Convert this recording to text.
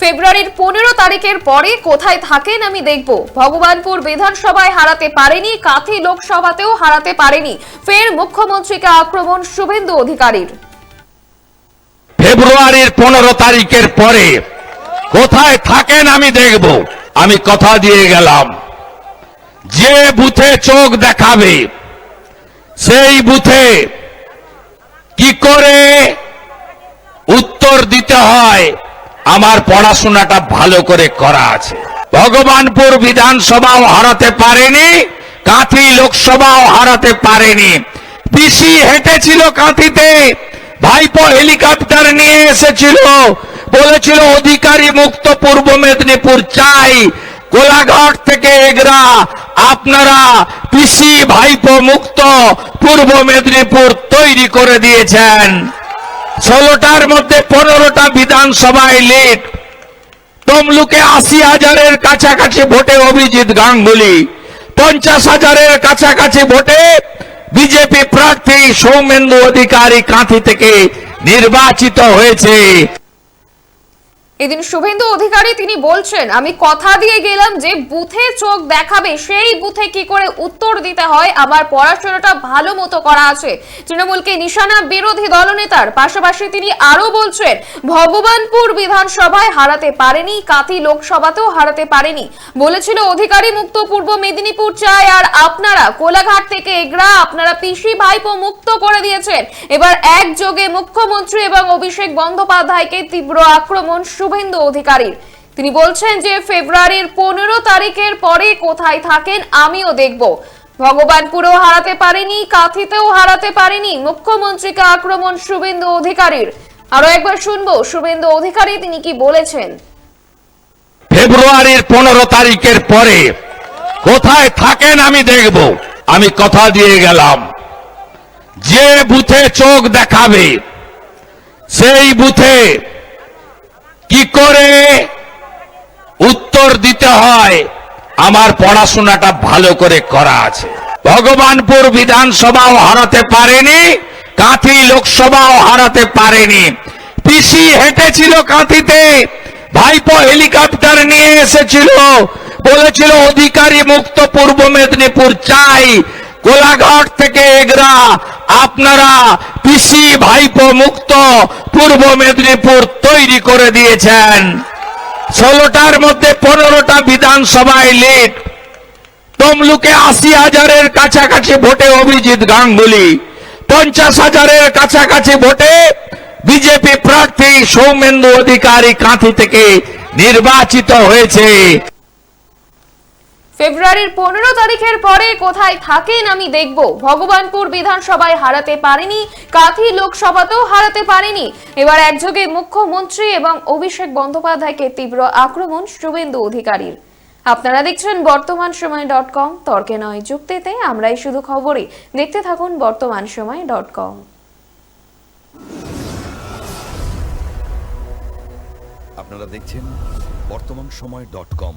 ফেব্রুয়ারির পনেরো তারিখের পরে কোথায় থাকেন আমি দেখব। ভগবানপুর বিধানসভায় হারাতে পারেনি, কাথি লোকসভাতেও হারাতে পারেনি। ফের মুখ্যমন্ত্রীকে আক্রমণ শুভেন্দু অধিকারীর। ফেব্রুয়ারির পনেরো তারিখের পরে কোথায় থাকেন আমি দেখব। আমি কথা দিয়ে গেলাম। যে বুথে চোখ দেখাবে, সেই বুথে কি করে উত্তর দিতে হয়? আমার পড়াশোনাটা ভালো করে করা আছে। ভগবানপুর বিধানসভাও হারাতে পারেনি, কাঁথি লোকসভাও হারাতে পারেনি। পিসি হেঁটেছিল কাঁথিতে, ভাইপো হেলিকপ্টার নিয়ে এসেছিল, বলেছিল অধিকারী মুক্ত পূর্ব মেদিনীপুর চাই কোলাঘাট থেকে এগরা, আপনারা পিসি ভাইপো মুক্ত পূর্ব মেদিনীপুর তৈরি করে দিয়েছেন। ষোলোটার মধ্যে পনেরোটা বিধানসভায় লিড তমলুকে আশি হাজারের কাছাকাছি ভোটে অভিজিৎ গাঙ্গুলি, পঞ্চাশ হাজারের কাছাকাছি ভোটে বিজেপি প্রার্থী সৌমেন্দু অধিকারী কাঁথি থেকে নির্বাচিত হয়েছে। এদিন শুভেন্দু অধিকারী তিনি বলছেন, আমি কথা দিয়ে গেলাম যে বুথে চোখ দেখাবে, সেই বুথে কি করে উত্তর দিতে হয়? আমার পড়াশোনাটা ভালো মতো করা আছে। তৃণমূলকে নিশানা বিরোধী দলনেতার পাশাপাশি তিনি আরও বলছেন, ভগবানপুর বিধানসভায় হারাতে পারেনি, কাথি লোকসভাতেও হারাতে পারেনি। বলেছিল অধিকারী মুক্ত পূর্ব মেদিনীপুর চায় আর আপনারা কোলাঘাট থেকে এগরা, আপনারা পিসি ভাইপো মুক্ত করে দিয়েছেন। এবার একযোগে মুখ্যমন্ত্রী এবং অভিষেক বন্দ্যোপাধ্যায়কে তীব্র আক্রমণ শুভেন্দু অধিকারীর। তিনি বলছেন যে, ফেব্রুয়ারির পনেরো তারিখের পরে কোথায় থাকেন আমিও দেখব। ভগবানপুরেও হারাতে পারেনি, কাথিতেও হারাতে পারেনি মুখ্যমন্ত্রীকে আক্রমণ শুভেন্দু অধিকারীর। আরও একবার শুনব, শুভেন্দু অধিকারী, তিনি কি বলেছেন? ফেব্রুয়ারির পনেরো তারিখের পরে কোথায় থাকেন আমি দেখব। আমি কথা দিয়ে গেলাম। যে বুথে চোখ দেখাবে, সেই বুথে কি করে? উত্তর দিতে হয়, আমার পড়াশোনাটা ভালো করে করা আছে। ভগবানপুর বিধানসভাও হারাতে পারেনি, কাঁথি লোকসভাও হারাতে পারেনি। পিসি হেঁটেছিল কাঁথিতে, ভাইপো হেলিকপ্টার নিয়ে এসেছিল, বলেছিল অধিকারী মুক্ত পূর্ব মেদিনীপুর চাই কোলাঘাট থেকে এগরা আপনারা পিসি ভাইপো মুক্ত পূর্ব মেদিনীপুর তৈরি করে দিয়েছেন। ষোলোটার মধ্যে পনেরোটা বিধানসভায় লিড তমলুকে আশি হাজারের কাছাকাছি ভোটে অভিজিৎ গাঙ্গুলি। পঞ্চাশ হাজারের কাছাকাছি ভোটে বিজেপি প্রার্থী সৌমেন্দু অধিকারী কাঁথি থেকে নির্বাচিত হয়েছে। ফেব্রুয়ারির পনেরো তারিখের পরে কোথায় থাকেন আমি দেখব। ভগবানপুর বিধানসভায় হারাতে পারেনি, কাথি লোকসভাতেও হারাতে পারেনি। এবার একযোগে মুখ্যমন্ত্রী এবং অভিষেক বন্দ্যোপাধ্যায়কে তীব্র আক্রমণ শুভেন্দু অধিকারীর। আপনারা দেখছেন বর্তমান সময় ডট কম, তর্কে নয় যুক্তিতে, আমরাই শুধু খবরে দেখতে থাকুন বর্তমান সময় ডট কম। আপনারা দেখছেন বর্তমান সময় ডট কম।